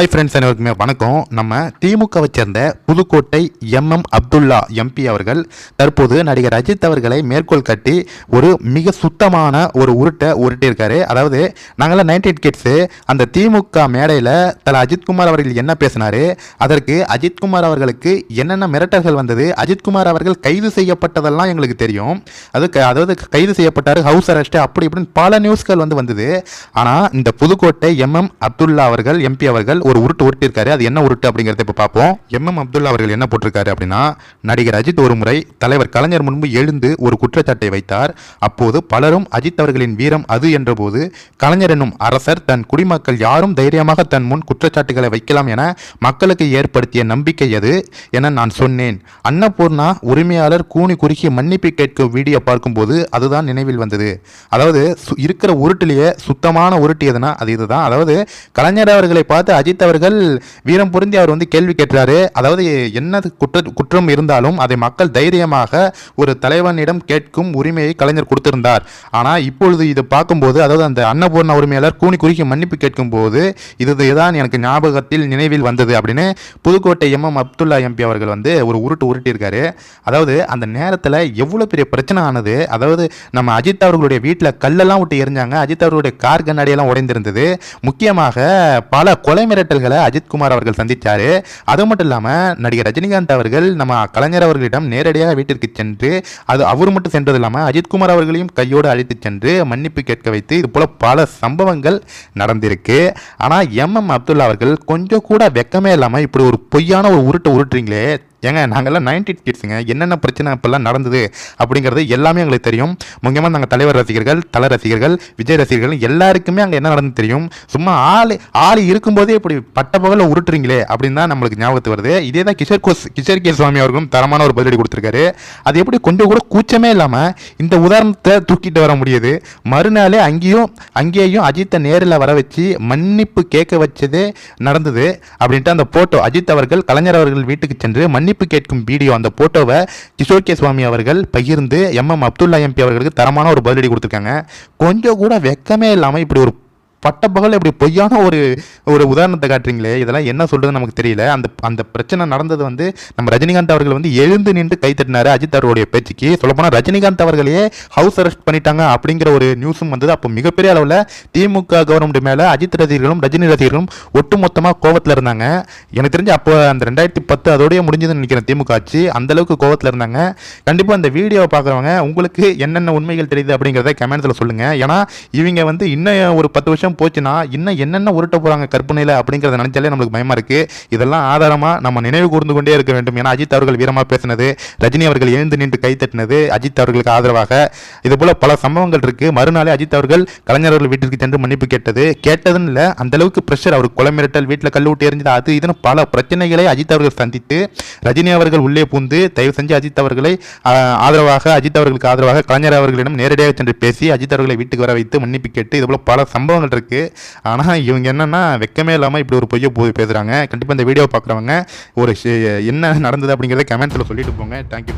Hi friends அனைவருக்குமே வணக்கம். நம்ம திமுகவை சேர்ந்த புதுக்கோட்டை எம்எம் அப்துல்லா எம்பி அவர்கள் தற்போது நடிகர் அஜித் அவர்களை மேற்கோள் காட்டி ஒரு மிக சுத்தமான ஒரு உருட்டை உருட்டியிருக்காரு. அதாவது நாங்களாம் நைன்டி எயிட் கிட்ஸு அந்த திமுக மேடையில் தல அஜித்குமார் அவர்கள் என்ன பேசினாரு? அதற்கு அஜித்குமார் அவர்களுக்கு என்னென்ன மிரட்டல்கள் வந்தது? அஜித்குமார் அவர்கள் கைது செய்யப்பட்டதெல்லாம் எங்களுக்கு தெரியும். அது அதாவது கைது செய்யப்பட்டார் ஹவுஸ் அரெஸ்ட் அப்படி இப்படின்னு பல நியூஸ்கள் வந்து வந்தது. ஆனால் இந்த புதுக்கோட்டை எம்எம் அப்துல்லா அவர்கள் எம்பி அவர்கள் ஒரு உருட்டு உருட்டியிருக்காரு. அது என்ன உருட்டு அப்படிங்கிறத இப்போ பார்ப்போம். எம் எம் அப்துல்லா அவர்கள் என்ன போட்டிருக்காரு அப்படின்னா நடிகர் அஜித் ஒரு முறை தலைவர் கலைஞர் முன்பு எழுந்து ஒரு குற்றச்சாட்டை வைத்தார். அப்போது பலரும் அஜித் அவர்களின் வீரம் அது என்றபோது கலைஞர் என்னும் அரசர் தன் குடிமக்கள் யாரும் தைரியமாக தன் முன் குற்றச்சாட்டுகளை வைக்கலாம் என மக்களுக்கு ஏற்படுத்திய நம்பிக்கை அது என நான் சொன்னேன். அன்னபூர்ணா உரிமையாளர் கூனி குறுக்கி மன்னிப்பு கேட்கும் வீடியோ பார்க்கும்போது அதுதான் நினைவில் வந்தது. அதாவது இருக்கிற உருட்டிலேயே சுத்தமான உருட்டு எதுனா அது இதுதான். அதாவது கலைஞர் அவர்களை பார்த்து அஜித் அஜித் அவர்கள் வீரம் பொருந்தி அவர் வந்து கேள்வி கேட்கிறாரு. அதாவது என்ன குற்ற குற்றம் இருந்தாலும் அதை மக்கள் தைரியமாக ஒரு தலைவனிடம் கேட்கும் உரிமையை கலைஞர் கொடுத்திருந்தார். ஆனால் இப்பொழுது இதை பார்க்கும்போது அதாவது அந்த அன்னபூர்ணா உரிமையாளர் கூனி குறுக்கி மன்னிப்பு கேட்கும்போது இதுதான் எனக்கு ஞாபகத்தில் நினைவில் வந்தது அப்படின்னு புதுக்கோட்டை எம்எம் அப்துல்லா எம்பி அவர்கள் வந்து ஒரு உருட்டு உருட்டியிருக்காரு. அதாவது அந்த நேரத்தில் எவ்வளோ பெரிய பிரச்சனை ஆனது? அதாவது நம்ம அஜித் அவர்களுடைய வீட்டில் கல்லெல்லாம் விட்டு எரிஞ்சாங்க. அஜித் அவர்களுடைய கார் கண்ணாடியெல்லாம் உடைந்திருந்தது. முக்கியமாக பல கொலை மிரட்டல்களை அஜித்குமார் அவர்கள் சந்தித்தார் அது மட்டும் இல்லாமல் நடிகர் ரஜினிகாந்த் அவர்கள் நம்ம கலைஞர் அவர்களிடம் நேரடியாக வீட்டிற்கு சென்று அது அவர் மட்டும் சென்றது இல்லாமல் அஜித்குமார் அவர்களையும் கையோடு அழைத்து சென்று மன்னிப்பு கேட்க வைத்து இது போல பல சம்பவங்கள் நடந்திருக்கு. ஆனால் எம்எம் அப்துல்லா அவர்கள் கொஞ்சம் கூட வெக்கமே இல்லாமல் இப்படி ஒரு பொய்யான ஒரு உருட்டை உருட்டுறீங்களே ஏங்க நாங்கள்லாம் நைன்டி கிட்ஸுங்க என்னென்ன பிரச்சனை இப்போல்லாம் நடந்தது அப்படிங்கிறது எல்லாமே எங்களுக்கு தெரியும். முக்கியமாக நாங்கள் தலைவர் ரசிகர்கள் தல ரசிகர்கள் விஜய் ரசிகர்கள் எல்லாருக்குமே அங்கே என்ன நடந்து தெரியும். சும்மா ஆள் ஆள் இருக்கும்போதே இப்படி பட்ட பகலில் உருட்டுறீங்களே அப்படின்னு தான் நம்மளுக்கு ஞாபகத்து வருது. இதே தான் கிஷோர் கோஸ் கிஷோர் கே சுவாமி அவர்களும் தரமான ஒரு பதிலடி கொடுத்துருக்காரு. அது எப்படி கொஞ்சம் கூட கூச்சமே இல்லாமல் இந்த உதாரணத்தை தூக்கிட்டு வர முடியுது. மறுநாளே அங்கேயும் அங்கேயும் அஜித்தை நேரில் வர வச்சு மன்னிப்பு கேட்க வச்சதே நடந்தது அப்படின்ட்டு அந்த போட்டோ அஜித் அவர்கள் கலைஞர் அவர்கள் வீட்டுக்கு சென்று மன்னிப்பு கேட்கும் வீடியோ. அந்த போட்டோவை கிஷோர் கே சுவாமி அவர்கள் பகிர்ந்து எம்எம் அப்துல்லா எம்பி அவர்களுக்கு தரமான ஒரு பதிலடி கொடுத்துருக்காங்க. கொஞ்சம் கூட வெக்கமே இல்லாமல் இப்படி ஒரு பட்டப்பகல் இப்படி பொய்யான ஒரு ஒரு உதாரணத்தை காட்டுறீங்களே இதெல்லாம் என்ன சொல்றது நமக்கு தெரியல. அந்த அந்த பிரச்சனை நடந்தது வந்து நம்ம ரஜினிகாந்த் அவர்கள் வந்து எழுந்து நின்று கை தட்டினாரு அஜித் அவருடைய பேச்சுக்கு. சொல்லப்போனால் ரஜினிகாந்த் அவர்களையே ஹவுஸ் அரெஸ்ட் பண்ணிட்டாங்க அப்படிங்கிற ஒரு நியூஸும் வந்தது. அப்போ மிகப்பெரிய அளவில் திமுக கவர்மெண்ட் மேலே அஜித் ரசிகர்களும் ரஜினி ரசிகர்களும் ஒட்டுமொத்தமாக கோவத்தில் இருந்தாங்க. எனக்கு தெரிஞ்சு அப்போ அந்த ரெண்டாயிரத்தி பத்து அதோடய முடிஞ்சதுன்னு நினைக்கிறேன் திமுக ஆட்சி. அந்த அளவுக்கு கோவத்தில் இருந்தாங்க. கண்டிப்பாக அந்த வீடியோவை பார்க்குறவங்க உங்களுக்கு என்னென்ன உண்மைகள் தெரியுது அப்படிங்கிறத கமெண்ட்ஸில் சொல்லுங்கள் ஏன்னா இவங்க வந்து இன்னும் ஒரு பத்து வருஷம் போச்சுன்னா இன்னும் என்னென்ன உருட்ட போகிறாங்க கற்பனையில் அப்படிங்கிறத நினச்சாலே நம்மளுக்கு பயமாக இருக்குது இதெல்லாம் ஆதாரமாக நம்ம நினைவு கூர்ந்து கொண்டே இருக்க வேண்டும். ஏன்னா அஜித் அவர்கள் வீரமாக பேசினது ரஜினி அவர்கள் எழுந்து நின்று கைத்தட்டினது அஜித் அவர்களுக்கு ஆதரவாக. இதுபோல் பல சம்பவங்கள் இருக்குது மறுநாளே அஜித் அவர்கள் கலைஞர் அவர்கள் வீட்டிற்கு சென்று மன்னிப்பு கேட்டது. கேட்டதுன்னு இல்லை அந்த அளவுக்கு ப்ரெஷர் அவர் குளமிரட்டல் மிரட்டல் வீட்டில் கல் விட்டு எறிஞ்சது அது இதுன்னு பல பிரச்சனைகளை அஜித் அவர்கள் சந்தித்து ரஜினி அவர்கள் உள்ளே பூந்து தயவு செஞ்சு அஜித் அவர்களை ஆதரவாக அஜித் அவர்களுக்கு ஆதரவாக கலைஞர் அவர்களிடம் நேரடியாக சென்று பேசி அஜித் அவர்களை வீட்டுக்கு வர வைத்து மன்னிப்பு கேட்டு இதுபோல் பல சம்பவங்கள் இருக்குது ஆனால் இவங்க என்னென்னா வெக்கமே இல்லாமல் இப்படி ஒரு பொய்யை போய் பேசுகிறாங்க கண்டிப்பாக இந்த வீடியோ பார்க்குறவங்க ஒரு என்ன நடந்தது அப்படிங்கிறத கமெண்ட்ஸில் சொல்லிட்டு போங்க. தேங்க்யூ